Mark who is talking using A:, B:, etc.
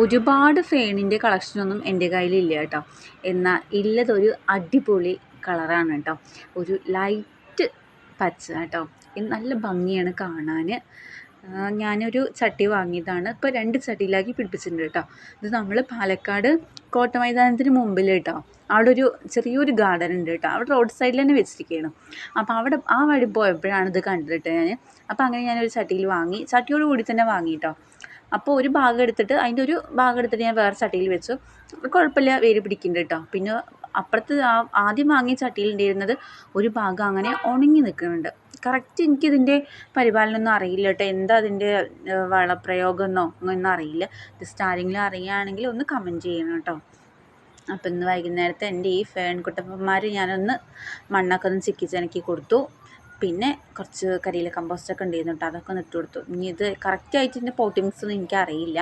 A: ഒരുപാട് ഫേണിന്റെ കളക്ഷനൊന്നും എന്റെ കയ്യിലില്ല കേട്ടോ. എന്നാൽ ഇല്ലതൊരു അടിപൊളി കളറാണ് കേട്ടോ. ഒരു ലൈറ്റ് പച്ച കേട്ടോ. നല്ല ഭംഗിയാണ് കാണാൻ ഞാനൊരു ചട്ടി വാങ്ങിയതാണ്. ഇപ്പോൾ രണ്ട് ചട്ടിയിലാക്കി പിടിപ്പിച്ചിട്ടുണ്ട് കേട്ടോ. ഇത് നമ്മൾ പാലക്കാട് കോട്ട മൈതാനത്തിന് മുമ്പിൽ കേട്ടോ. അവിടെ ഒരു ചെറിയൊരു ഗാർഡൻ ഉണ്ട് കേട്ടോ. അവിടെ റോഡ് സൈഡിൽ തന്നെ വെച്ചിരിക്കുകയാണ്. അപ്പോൾ അവിടെ ആ വഴി പോയപ്പോഴാണ് ഇത് കണ്ടിട്ട് ഞാൻ അപ്പോൾ അങ്ങനെ ഞാനൊരു ചട്ടിയിൽ വാങ്ങി. ചട്ടിയോട് കൂടി തന്നെ വാങ്ങി കേട്ടോ. അപ്പോൾ ഒരു ഭാഗം എടുത്തിട്ട് അതിന്റെ ഒരു ഭാഗം എടുത്തിട്ട് ഞാൻ വേറെ ചട്ടിയിൽ വെച്ചു. കുഴപ്പമില്ല വേര് പിടിക്കുന്നുണ്ട് കേട്ടോ പിന്നെ അപ്പുറത്ത് ആദ്യം വാങ്ങിയ ചട്ടിയിൽ ഉണ്ടായിരുന്നത് ഒരു ഭാഗം അങ്ങനെ ഉണങ്ങി നിൽക്കുന്നുണ്ട്. കറക്റ്റ് എനിക്കിതിന്റെ പരിപാലനമൊന്നും അറിയില്ല കേട്ടോ എന്താ അതിന്റെ വളപ്രയോഗം എന്നോ ഒന്നും അറിയില്ല. ജസ്റ്റ് ആരെങ്കിലും അറിയുകയാണെങ്കിൽ ഒന്ന് കമന്റ് ചെയ്യണം കേട്ടോ അപ്പം ഇന്ന് വൈകുന്നേരത്തെ എന്റെ ഈ ഫേൺ കുട്ടപ്പന്മാർ ഞാനൊന്ന് മണ്ണൊക്കെ ഒന്ന് ചിക്കിച്ചനക്കി കൊടുത്തു. പിന്നെ കുറച്ച് കരിയില കമ്പോസ്റ്റൊക്കെ ഉണ്ടായിരുന്നു കേട്ടോ. അതൊക്കെ ഒന്ന് ഇട്ട് കൊടുത്തു. ഇനി ഇത് കറക്റ്റായിട്ട് ഇതിന്റെ പോട്ടിങ്സ് ഒന്നും എനിക്കറിയില്ല.